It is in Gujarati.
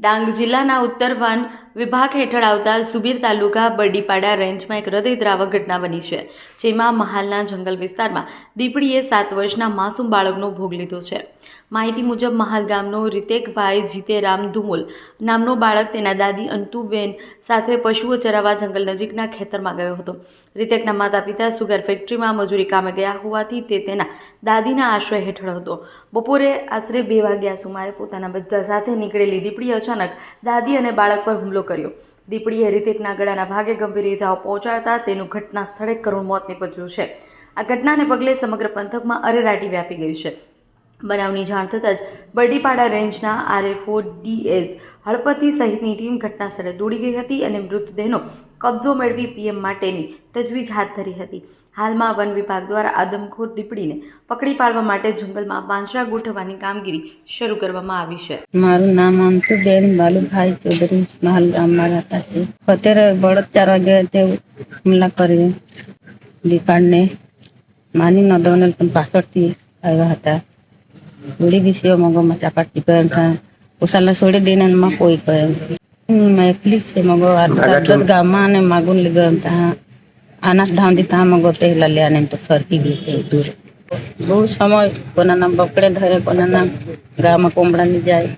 ડાંગ જિલ્લાના ઉત્તર વન વિભાગ હેઠળ આવતા સુબીર તાલુકા બરડીપાડા રેન્જમાં એક હૃદયદ્રાવક ઘટના બની છે, જેમાં મહાલના જંગલ વિસ્તારમાં દીપડીએ સાત વર્ષના માસૂમ બાળકનો ભોગ લીધો છે. માહિતી મુજબ, મહાલ ગામનો રીતેકભાઈ જીતેરામ ધુમુલ નામનો બાળક તેના દાદી અંતુબેન સાથે પશુઓ ચરાવવા જંગલ નજીકના ખેતરમાં ગયો હતો. રીતેકના માતા પિતા સુગર ફેક્ટરીમાં મજૂરી કામે ગયા હોવાથી તે તેના દાદીના આશ્રય હેઠળ હતો. બપોરે આશરે બે વાગ્યા સુમારે પોતાના બચ્ચા સાથે નીકળેલી દીપડી અચાનક દાદી અને બાળક પર હુમલો કર્યો. દીપડીએ રિતિકના ગળાના ભાગે ગંભીર ઇજાઓ પહોંચાડતા તેનું ઘટના સ્થળે કરુણ મોત નીપજ્યું છે. આ ઘટનાને પગલે સમગ્ર પંથકમાં અરેરાટી વ્યાપી ગઈ છે. બનાવની જાણ થતાં જ બરડીપાડા રેન્જના આરએફઓ ડીએસ હળપતિ સહિતની ટીમ ઘટના સ્થળે દોડી ગઈ હતી અને મૃતદેહનો કબજો મેળવી પીએમ માટેની તજવીજ હાથ ધરી હતી. હાલમાં વન વિભાગ દ્વારા આદમખોર દીપડીને પકડી પાડવા માટે જંગલમાં પાંજરા ગોઠવવાની કામગીરી શરૂ કરવામાં આવી છે. મારું નામ અંતુબેન બાલુભાઈ ચૌધરી, મહાલ ગામમાં રહેતા છે અત્યારે બળદ ચારવા ગયા તે હુમલા કરી દીપાડને માની નદવને પણ પાછળથી આવ્યા હતા. બી સેવા મગોમાં ચાપાટી કર્યા હતા ઉસાલા છોડી દઈને માં કોઈ કહે મેં એકલી છે મગો આટલા ગામમાં અને માગુન લીધો ત્યાં. આના ધામથી ત્યાં મગો તે લલ્યા ને તો સરકી ગઈ તે દૂર બહુ સમય કોનાના બકડે ધરે કોનાના ગામમાં ની જાય.